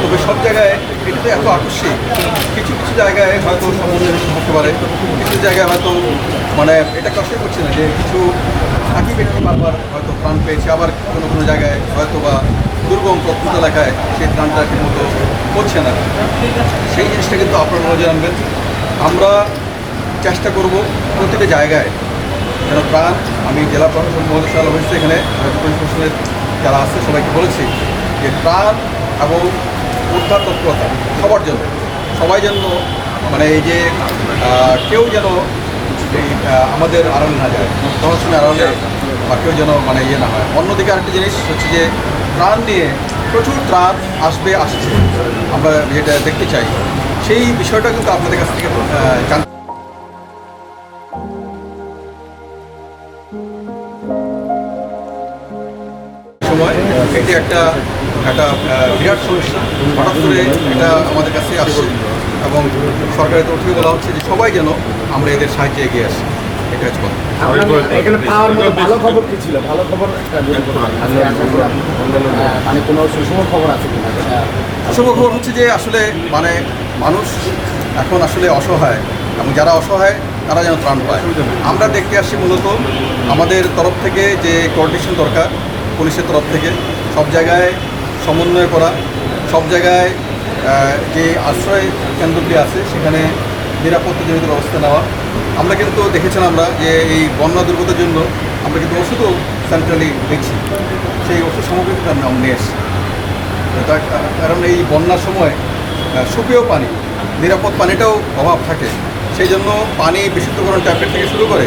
তবে সব জায়গায় এটা তো এত আকস্মিক কিছু কিছু জায়গায় হয়তো সমন্বয় হতে পারে, কিছু জায়গায় হয়তো মানে এটা কষ্টই করছে না যে কিছু থাকি ব্যক্তি বারবার, হয়তো প্রাণ পেয়েছে, আবার কোনো কোনো জায়গায় হয়তো বা দুর্গম প্রত্যন্ত এলাকায় সেই ত্রাণটা ঠিকমতো হচ্ছে না। সেই জিনিসটা কিন্তু আপনারা নজর আনবেন। আমরা চেষ্টা করব প্রতিটা জায়গায় যেন প্রাণ, আমি জেলা প্রশাসন হয়েছে এখানে যারা আছে সবাইকে বলেছি যে প্রাণ এবং উদ্ধার তৎপরতা সবার জন্য। সবাই জন্য মানে এই যে কেউ যেন আমাদের আড়ালে না যায় প্রশাসনের আড়ালে বা কেউ যেন মানে ইয়ে না হয়। অন্যদিকে আরেকটা জিনিস হচ্ছে যে প্রাণ নিয়ে প্রচুর ত্রাণ আসবে, আসছে। আমরা যেটা দেখতে চাই, সেই বিষয়টা কিন্তু আপনাদের কাছ থেকে জানতে সময়, এটি একটা একটা বিরাট সমস্যা। হঠাৎ করে এটা আমাদের কাছে আসছে এবং সরকারের তরফ থেকে বলা হচ্ছে যে সবাই যেন আমরা এদের সাহায্যে এগিয়ে আসি। এটা হচ্ছে কথা। এখানে পাওয়ার মতো ভালো খবর কি ছিল? ভালো আহ, মানে কোনো সুষম খবর আছে কিনা? যেটা খবর হচ্ছে যে আসলে মানে মানুষ এখন আসলে অসহায় এবং যারা অসহায় তারা যেন ত্রাণ পায়। আমরা দেখতে আসছি মূলত আমাদের তরফ থেকে যে কোঅর্ডিনেশন দরকার পুলিশের তরফ থেকে। সব জায়গায় সমন্বয় করা। সব জায়গায় যে আশ্রয় কেন্দ্রটি আছে, সেখানে নিরাপত্তাজনিত ব্যবস্থা নেওয়া। আমরা কিন্তু দেখেছেন আমরা যে এই বন্যা দুর্গতের জন্য আমরা কিন্তু ওষুধও সেন্ট্রালি দিচ্ছি। সেই ওষুধ সামগ্রী কিন্তু আমরা নিয়ে এসেছি। তার কারণ এই বন্যার সময় সুপেয় পানি, নিরাপদ পানিটাও অভাব থাকে। সেই জন্য পানি বিশুদ্ধকরণ ট্যাবলেট থেকে শুরু করে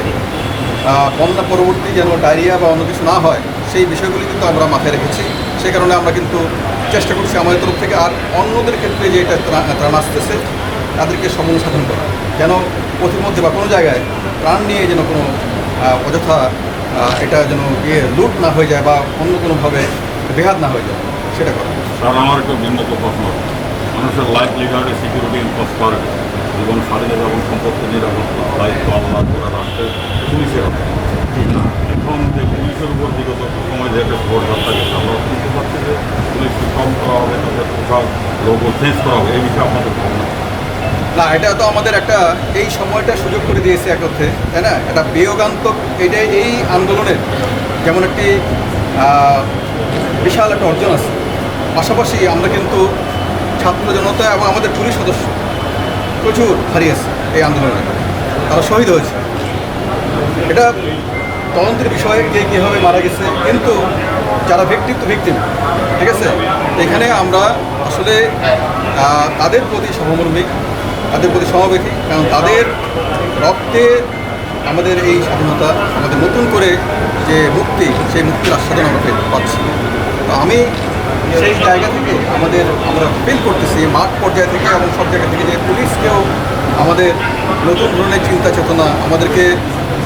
বন্যা পরবর্তী যেন ডায়রিয়া বা অন্য কিছু না হয়, সেই বিষয়গুলি কিন্তু আমরা মাথায় রেখেছি। সেই কারণে আমরা কিন্তু চেষ্টা করছি আমাদের তরফ থেকে আর অন্যদের ক্ষেত্রে যে এটা ত্রাণ আসতেছে তাদেরকে সমন্বয় সাধন করা। যেন পথিমধ্যে বা কোনো জায়গায় প্রাণ নিয়ে যেন কোনো অযথা এটা যেন গিয়ে লুট না হয়ে যায় বা অন্য কোনোভাবে বেহাত না হয়ে যায় সেটা করা। স্যার আমার একটা ভিন্নত প্রশ্ন। মানুষের লাইফ লিগার্ডে সিকিউরিটি ইনফোর্স করে। জীবন স্বাধীনতা এবং সম্পত্তি নিরাপত্তা দায়িত্ব আল্লাহ করা রাখতে পুলিশের। এখন যে পুলিশের উপর বিগত সময় যে একটা ভোট হত্যা গেছে, আমরা শুনতে পাচ্ছি যে পুলিশকে কম করা হবে, তাদের পোশাক লোগো চেঞ্জ করা হবে, এই বিষয়ে আপনাদের ভাবনা না, এটা তো আমাদের একটা, এই সময়টা সুযোগ করে দিয়েছে এক অর্থে, তাই না? এটা বিয়োগান্তক, এটাই এই আন্দোলনের যেমন একটি বিশাল একটা অর্জন আছে। পাশাপাশি আমরা কিন্তু ছাত্র জনতা এবং আমাদের পুলিশ সদস্য প্রচুর হারিয়েছে এই আন্দোলনে, তারা শহীদ হয়েছে। এটা তদন্তের বিষয়ে কে কীভাবে মারা গেছে, কিন্তু যারা ভিক্টিম তো ভিক্টিম, ঠিক আছে? এখানে আমরা আসলে তাদের প্রতি সহমর্মিক, তাদের প্রতি সমাবেশী কারণ তাদের রক্তে আমাদের এই স্বাধীনতা, আমাদের নতুন করে যে মুক্তি, সেই মুক্তির আস্বাদন আমরা পাচ্ছি। তো আমি সেই জায়গা থেকে আমাদের, আমরা ফিল করতেছি, মাঠ পর্যায় থেকে এবং সব জায়গা থেকে যে পুলিশকেও আমাদের নতুন ধরনের চিন্তা চেতনা আমাদেরকে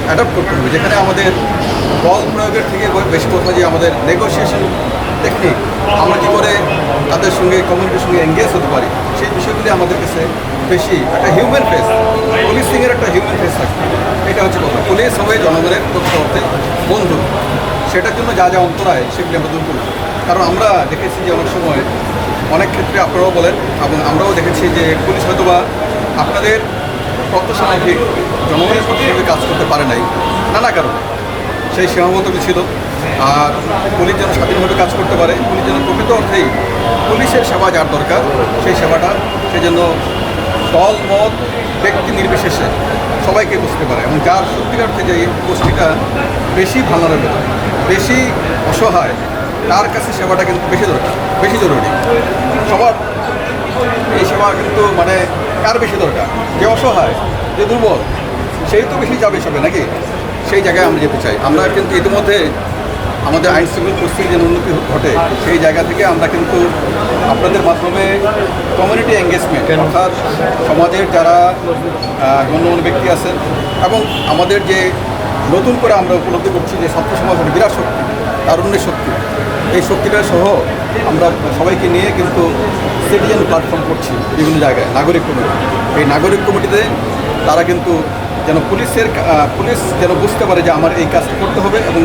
অ্যাডাপ্ট করতে হবে। যেখানে আমাদের বল প্রয়োগের থেকে বেশি কথা যে আমাদের নেগোসিয়েশন টেকনিক আমরা কী করে তাদের সঙ্গে কমিউনিটির সঙ্গে এঙ্গেজ হতে পারি, সেই বিষয়গুলি আমাদের কাছে বেশি একটা হিউম্যান ফেস পুলিশিংয়ের একটা হিউম্যান ফেস থাকবে। এটা হচ্ছে কথা। পুলিশ হবে জনগণের প্রত্যেক অর্থে বন্ধু। সেটার জন্য যা যা অন্তরায় সেগুলি আমরা দূর করব। কারণ আমরা দেখেছি যে অনেক সময় অনেক ক্ষেত্রে আপনারাও বলেন এবং আমরাও দেখেছি যে পুলিশ হয়তো বা আপনাদের প্রত্যাশা মাফিক জনগণের প্রতিভাবে কাজ করতে পারে নাই, নানা কারণে। সেই সীমাবদ্ধতা ছিল। আর পুলিশ যেন স্বাধীনভাবে কাজ করতে পারে, পুলিশ যেন প্রকৃত অর্থেই পুলিশের সেবা যার দরকার, সেই সেবাটা সে জন্য দল, মত, ব্যক্তি নির্বিশেষে সবাইকে বুঝতে পারে। এবং যার সত্যিকার অর্থে যে গোষ্ঠীটা বেশি ভাঙারেবল বেশি অসহায়, তার কাছে সেবাটা কিন্তু বেশি দরকার, বেশি জরুরি। সবার এই সেবা কিন্তু মানে কার বেশি দরকার? যে অসহায় যে দুর্বল সেই তো বেশি যাবে সবে নাকি? সেই জায়গায় আমরা যেতে চাই। আমরা কিন্তু ইতিমধ্যে আমাদের আইন শৃঙ্খলা পরিস্থিতির যেন উন্নতি ঘটে সেই জায়গা থেকে আমরা কিন্তু আপনাদের মাধ্যমে কমিউনিটি এঙ্গেজমেন্ট অর্থাৎ সমাজের যারা আহ, গণ্যমান্য ব্যক্তি আছেন এবং আমাদের যে নতুন করে আমরা উপলব্ধি করছি যে ছাত্র সমাজ বিরাট শক্তি। তারুণ্যের শক্তি। এই শক্তিটা সহ আমরা সবাইকে নিয়ে কিন্তু সিটিজেন প্ল্যাটফর্ম করছি বিভিন্ন জায়গায় নাগরিক কমিটি। এই নাগরিক কমিটিতে তারা কিন্তু যেন পুলিশের পুলিশ যেন বুঝতে পারে যে আমার এই কাজটা করতে হবে এবং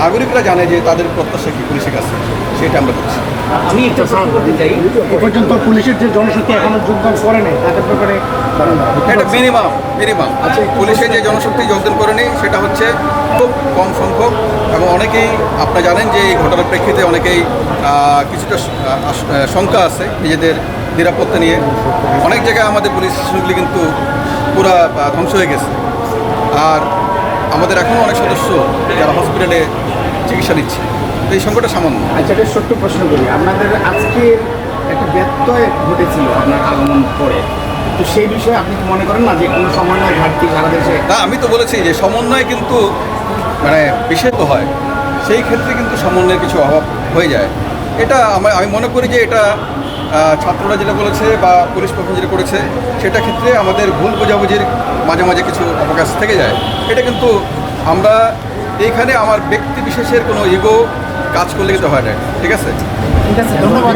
নাগরিকরা জানে যে তাদের প্রত্যাশা কি পুলিশের কাছে সেটা আমরা করছি। আমি একটা প্রশ্ন করতে চাই। এ পর্যন্ত পুলিশের যে জনশক্তি এখনও যোগদান করে নেই তাদের ব্যাপারে এটা মিনিমাম মিনিমাম পুলিশের যে জনশক্তি যোগদান করেনি সেটা হচ্ছে খুব কম সংখ্যক এবং অনেকেই আপনারা জানেন যে এই ঘটনার প্রেক্ষিতে অনেকেই কিছুটা শঙ্কা আছে নিজেদের নিরাপত্তা নিয়ে। অনেক জায়গায় আমাদের পুলিশ স্টেশনগুলি কিন্তু পুরা ধ্বংস হয়ে গেছে। আর আমাদের এখনও অনেক সদস্য যারা হসপিটালে চিকিৎসা নিচ্ছে। তো এই সংখ্যাটা সামান্য। আচ্ছা একটা ছোট্ট প্রশ্ন করি। আপনাদের আজকে একটা ব্যত্যয় ঘটেছিল আপনার আগমন পরে। তো সেই বিষয়ে আপনি কি মনে করেন না যে কোনো সমন্বয় ঘাটতি সারা দেশে? আমি তো বলেছি যে সমন্বয় কিন্তু মানে বিশেষ তো হয় সেই ক্ষেত্রে কিন্তু সমন্বয়ের কিছু অভাব হয়ে যায়। এটা আমার আমি মনে করি যে এটা ছাত্ররা যেটা বলেছে বা পুলিশ প্রশাসন যেটা করেছে সেটা ক্ষেত্রে আমাদের ভুল বোঝাবুঝির মাঝে মাঝে কিছু অবকাশ থেকে যায়। এটা কিন্তু আমরা এইখানে আমার ব্যক্তি বিশেষের কোনো ইগো কাজ করলে কিন্তু হয় না ঠিক আছে? ঠিক আছে। ধন্যবাদ